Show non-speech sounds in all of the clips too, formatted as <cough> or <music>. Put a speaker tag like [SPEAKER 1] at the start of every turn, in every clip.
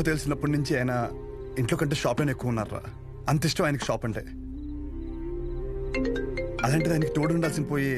[SPEAKER 1] ఊహ తెలిసినప్పటి నుంచి ఆయన ఇంట్లో కంటే షాప్లోనే ఎక్కువ ఉన్నారా? అంత ఇష్టం ఆయనకి షాప్ అంటే. అలాంటిది ఆయనకి తోడు ఉండాల్సిన పోయి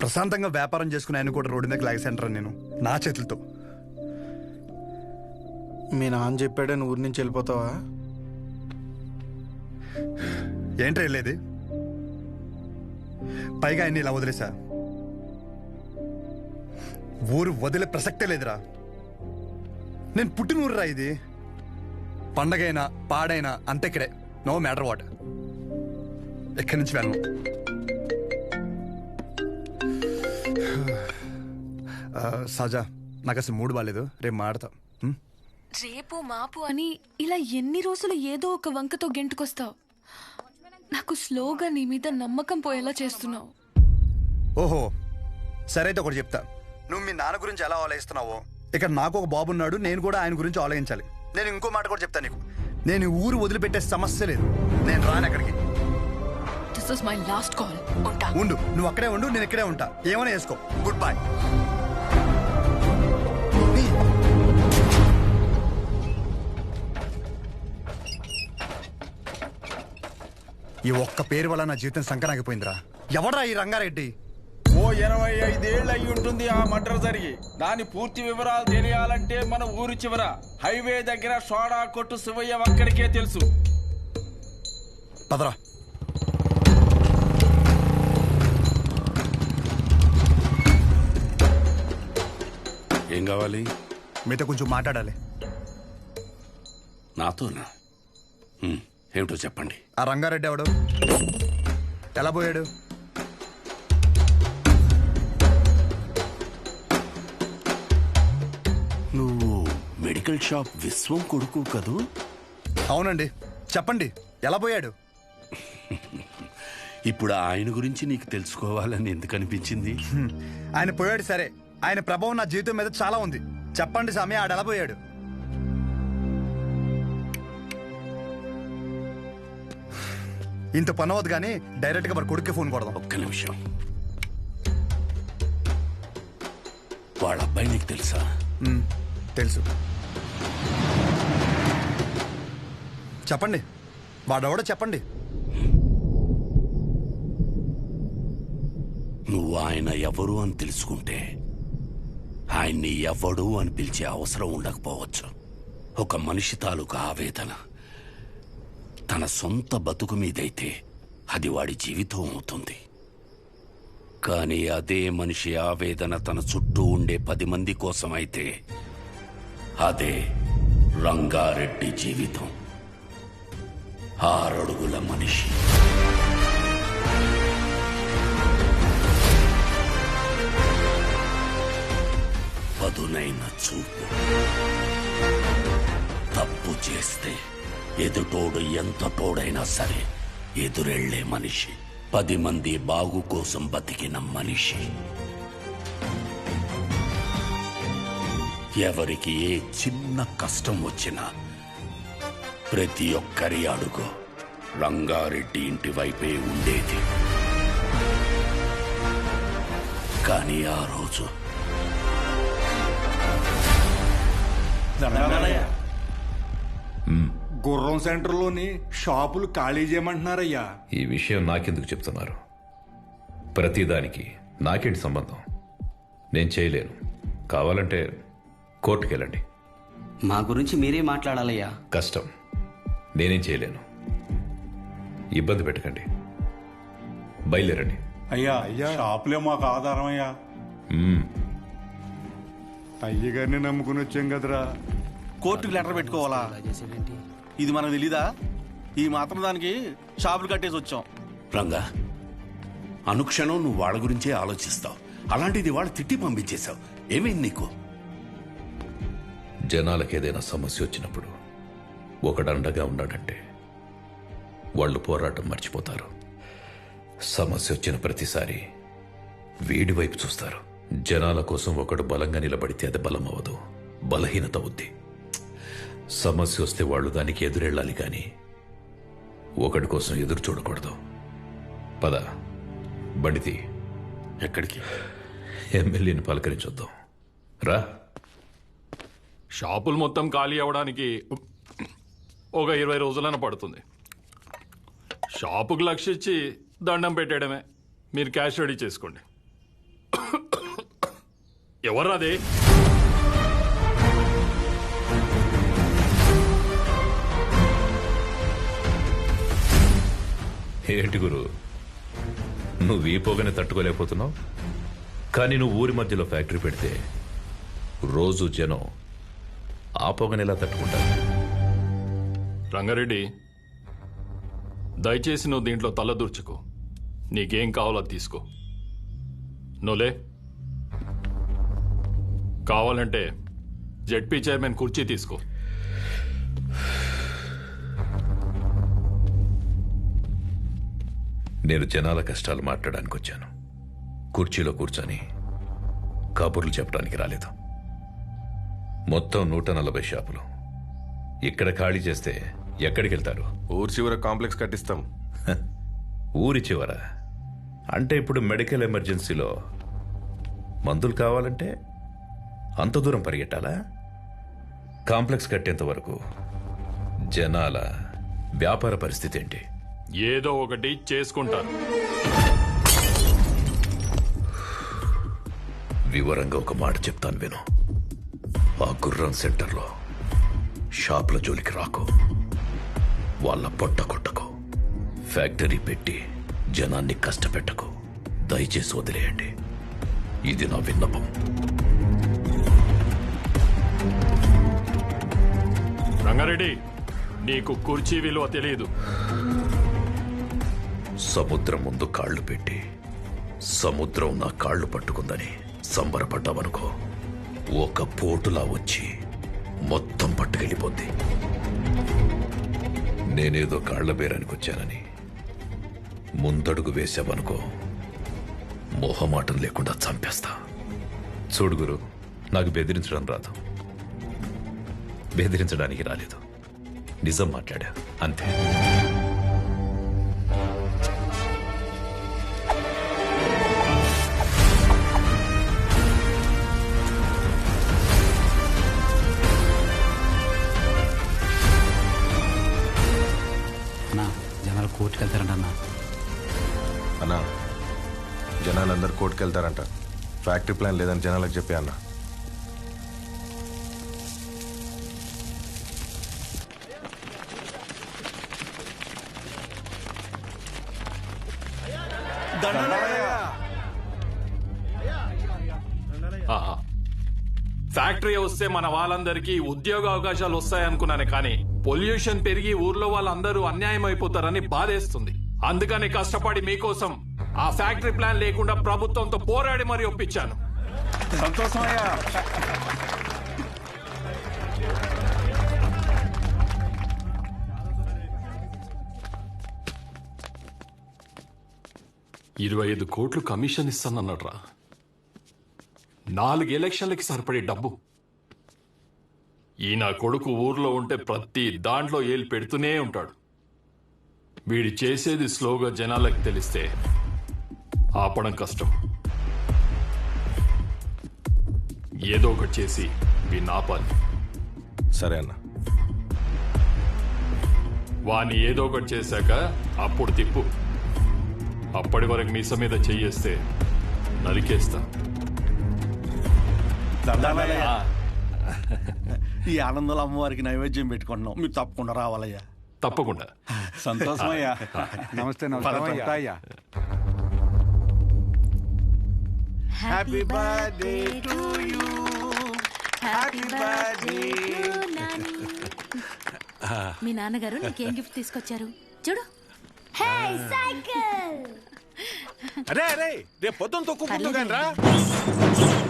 [SPEAKER 1] ప్రశాంతంగా వ్యాపారం చేసుకుని ఆయన కూడా రోడ్డు మీద లాగేసంటారా నేను నా చేతులతో.
[SPEAKER 2] మీ నాన్న చెప్పాడని ఊరి నుంచి వెళ్ళిపోతావా?
[SPEAKER 1] ఏంట్రా వెళ్ళేది? పైగా ఆయన్ని ఇలా వదిలేసా? ఊరు వదిలే ప్రసక్తే లేదురా. నేను పుట్టిన ఊరురా ఇది. పండగైనా పాడైనా అంతే ఇక్కడే. No matter what. ఎక్కడి నుంచి వెళ్ళను. సజా నాకు అసలు మూడు బాగాలేదు రేపు మాడతా?
[SPEAKER 3] రేపు మాపు అని ఇలా ఎన్ని రోజులు ఏదో ఒక వంకతో గెంటుకొస్తావు. నాకు స్లోగా నీ మీద నమ్మకం పోయేలా చేస్తున్నావు.
[SPEAKER 1] ఓహో సరే అయితే ఒకటి చెప్తా. నువ్వు మీ నాన్న గురించి ఎలా ఆలోచిస్తున్నావో? ఇక్కడ నాకు ఒక బాబు ఉన్నాడు నేను కూడా ఆయన గురించి ఆలోచించాలి. నేను ఇంకో మాట కూడా చెప్తాను నీకు. నేను ఊరు వదిలిపెట్టే సమస్య లేదు. నేను రాను ఎక్కడికి.
[SPEAKER 3] This is my last call ఉంటా.
[SPEAKER 1] ఉండు నువ్వు అక్కడే ఉండు నేను ఇక్కడే ఉంటా. ఏమైనా వేసుకో గుడ్ బై ఈ ఒక్క పేరు వల్ల నా జీవితం సంకరాగిపోయిందిరా. ఎవడ్రా ఈ రంగారెడ్డి?
[SPEAKER 4] ఓ ఇరవై ఐదేళ్ళు అయి ఉంటుంది ఆ మర్డర్ జరిగి. దాని పూర్తి వివరాలు తెలియాలంటే మన ఊరు చివర హైవే దగ్గర సోడా కొట్టు శివయ్య ఒక్కడికే తెలుసు.
[SPEAKER 1] పదరా.
[SPEAKER 5] ఏం కావాలి?
[SPEAKER 1] మీతో కొంచెం మాట్లాడాలి.
[SPEAKER 5] నాతోనా? హ్మ్, ఏమిటో చెప్పండి.
[SPEAKER 1] ఆ రంగారెడ్డి ఎవడు? ఎలా పోయాడు?
[SPEAKER 5] మెడికల్ షాప్ విశ్వం కొడుకు కదూ?
[SPEAKER 1] అవునండి. చెప్పండి. ఎలా పోయాడు? <laughs>
[SPEAKER 5] ఇప్పుడు ఆయన గురించి నీకు తెలుసుకోవాలని ఎందుకు అనిపించింది.
[SPEAKER 1] ఆయన పోయాడు సరే. ఆయన ప్రభావం నా జీవితం మీద చాలా ఉంది. చెప్పండి స్వామి ఆడు ఎలా పోయాడు? ఇంత పని అవ్వదు కానీ డైరెక్ట్గా మరి కొడుక్కి ఫోన్ కొడదాం.
[SPEAKER 5] ఒక్క నిమిషం. వాళ్ళ అబ్బాయి నీకు తెలుసా.
[SPEAKER 1] తెలుసు. చెప్పండి. వాడెవడో చెప్పండి.
[SPEAKER 5] నువ్వు ఆయన ఎవరు అని తెలుసుకుంటే ఆయన్ని ఎవడు అని పిలిచే అవసరం ఉండకపోవచ్చు. ఒక మనిషి తాలూకు ఆవేదన. తన సొంత బతుకు మీదైతే అది వాడి జీవితం అవుతుంది. కానీ అదే మనిషి ఆవేదన తన చుట్టూ ఉండే పది మంది కోసమైతే అదే రంగారెడ్డి జీవితం. ఆరడుగుల మనిషి. పదునైన చూపు. తప్పు చేస్తే ఎదుటోడు ఎంత తోడైనా సరే ఎదురెళ్ళే మనిషి. పది మంది బాగు కోసం బతికిన మనిషి. ఎవరికి ఏ చిన్న కష్టం వచ్చినా ప్రతి ఒక్కరి అడుగు రంగారెడ్డి ఇంటి వైపే ఉండేది. కానీ ఆ రోజు
[SPEAKER 6] గుర్రం సెంటర్లోని షాపులు ఖాళీ చేయమంటున్నారయ్యా.
[SPEAKER 7] ఈ విషయం నాకెందుకు చెప్తున్నారు? ప్రతిదానికి నాకేంటి సంబంధం? నేను చేయలేను. కావాలంటే కోర్టుకెళ్ళండి.
[SPEAKER 8] మా గురించి మీరే మాట్లాడాలయ్యా.
[SPEAKER 7] కష్టం. నేనేం చేయలేను. ఇబ్బంది పెట్టకండి. బయలుదేరండి.
[SPEAKER 6] అయ్యా షాపులే మాకు ఆధారం అయ్యా అయ్యగారిని నమ్ముకుని వచ్చాం కదరా.
[SPEAKER 4] కోర్టుకు లెటర్ పెట్టుకోవాలా? ఇది మనకు తెలీదా? ఈ మాత్రం దానికి షాపులు కట్టేసి వచ్చాం.
[SPEAKER 5] రంగా అనుక్షణం నువ్వు వాళ్ళ గురించే ఆలోచిస్తావు. అలాంటిది వాళ్ళు తిట్టి పంపించేశావు. ఏమైంది నీకు?
[SPEAKER 7] జనాలకు ఏదైనా సమస్య వచ్చినప్పుడు ఒకడండగా ఉన్నాడంటే వాళ్ళు పోరాటం మర్చిపోతారు. సమస్య వచ్చిన ప్రతిసారి వీడి వైపు చూస్తారు. జనాల కోసం ఒకడు బలంగా నిలబడితే అది బలం అవ్వదు బలహీనత అవుద్ది సమస్య వస్తే వాళ్ళు దానికి ఎదురెళ్ళాలి కానీ ఒకడి కోసం ఎదురు చూడకూడదు. పద బండితి
[SPEAKER 5] ఎక్కడికి?
[SPEAKER 7] ఎమ్మెల్యేని పలకరించొద్దాం. రా.
[SPEAKER 9] షాపులు మొత్తం ఖాళీ అవ్వడానికి ఒక ఇరవై రోజులైనా పడుతుంది. షాపుకు లక్ష ఇచ్చి దండం పెట్టేయడమే. మీరు క్యాష్ రెడీ చేసుకోండి. ఎవర్రాది
[SPEAKER 7] ఏంటి గురు? నువ్వు ఈ పొగని తట్టుకోలేకపోతున్నావు? కానీ నువ్వు ఊరి మధ్యలో ఫ్యాక్టరీ పెడితే రోజు జనం ఆ పొగని ఎలా తట్టుకుంటారు?
[SPEAKER 9] రంగారెడ్డి దయచేసి నువ్వు దీంట్లో తల దూర్చుకో. నీకేం కావాలో అది తీసుకో. నువ్వులే కావాలంటే జెడ్పీ చైర్మన్ కుర్చీ తీసుకో.
[SPEAKER 7] నేను జనాల కష్టాలు మాట్లాడడానికి వచ్చాను కుర్చీలో కూర్చొని కబుర్లు చెప్పడానికి రాలేదు. మొత్తం నూట నలభై షాపులు. ఇక్కడ ఖాళీ చేస్తే ఎక్కడికి వెళ్తారు
[SPEAKER 10] ఊరు చివర కాంప్లెక్స్ కట్టిస్తాం. <laughs>
[SPEAKER 7] ఊరి చివర. అంటే ఇప్పుడు మెడికల్ ఎమర్జెన్సీలో మందులు కావాలంటే అంత దూరం పరిగెట్టాలా? కాంప్లెక్స్ కట్టేంత వరకు జనాల వ్యాపార పరిస్థితి ఏంటి?
[SPEAKER 9] ఏదో ఒకటి చేసుకుంటారు.
[SPEAKER 7] వివరంగా ఒక మాట చెప్తాను విను. ఆ గుర్రం సెంటర్లో షాపుల జోలికి రాకు. వాళ్ళ పొట్ట కొట్టకు. ఫ్యాక్టరీ పెట్టి జనాన్ని కష్టపెట్టకు. దయచేసి వదిలేయండి. ఇది నా విన్నపం.
[SPEAKER 9] రంగారెడ్డి నీకు కుర్చీ విలువ తెలియదు
[SPEAKER 7] సముద్రం ముందు కాళ్ళు పెట్టి సముద్రం నా కాళ్ళు పట్టుకుందని సంబరపడ్డావనుకో. ఒక పోటులా వచ్చి మొత్తం పట్టుకెళ్ళిపోద్ది. నేనేదో కాళ్ళ బేరానికి వచ్చానని ముందడుగు వేసావనుకో మొహమాటం లేకుండా చంపేస్తా. చూడు గురు నాకు బెదిరించడం రాదు. బెదిరించడానికి రాలేదు. నిజం మాట్లాడా అంతే.
[SPEAKER 8] కోర్టుకు వెళ్తారంట
[SPEAKER 10] ఫ్యాక్టరీ ప్లాన్ లేదని జనాలకు చెప్పి అన్న.
[SPEAKER 9] ఫ్యాక్టరీ వస్తే మన వాళ్ళందరికీ ఉద్యోగ అవకాశాలు వస్తాయనుకున్నాను కానీ పొల్యూషన్ పెరిగి ఊర్లో వాళ్ళందరూ అన్యాయం అయిపోతారని బాధేస్తుంది. అందుకని కష్టపడి మీకోసం ఆ ఫ్యాక్టరీ ప్లాన్ లేకుండా ప్రభుత్వంతో పోరాడి మరీ ఒప్పించాను.
[SPEAKER 4] సంతోషమయ్యా.
[SPEAKER 9] ఇరవై ఐదు కోట్లు కమిషన్ ఇస్తానన్నాడ్రా. నాలుగు ఎలక్షన్లకి సరిపడే డబ్బు. ఈ నా కొడుకు ఊర్లో ఉంటే ప్రతి దాంట్లో ఏలు పెడుతూనే ఉంటాడు. వీడి చేసేది స్లోగా జనాలకు తెలిస్తే ఆపడం కష్టం. ఏదో ఒకటి చేసి వీడిని ఆపాలి
[SPEAKER 10] సరే అన్న.
[SPEAKER 9] వాణ్ణి ఏదో ఒకటి చేశాక అప్పుడు తిప్పు. అప్పటి వరకు మీస మీద చెయ్యేస్తే నరికేస్తా
[SPEAKER 4] ఈ ఆనందంలో అమ్మవారికి నైవేద్యం పెట్టుకుంటున్నాం. మీరు తప్పకుండా రావాలయ్యా.
[SPEAKER 9] తప్పకుండా.
[SPEAKER 4] సంతోషమయ్యా.
[SPEAKER 6] నమస్తే నమస్తే. అయ్యా
[SPEAKER 4] happy birthday to you happy birthday
[SPEAKER 11] మీ నాన్నగారు నీకేం గిఫ్ట్ తీసుకొచ్చారు? చూడు. <laughs>
[SPEAKER 6] అరే అరే రేపు పొద్దున్న తొక్కు
[SPEAKER 11] పర్లేదు.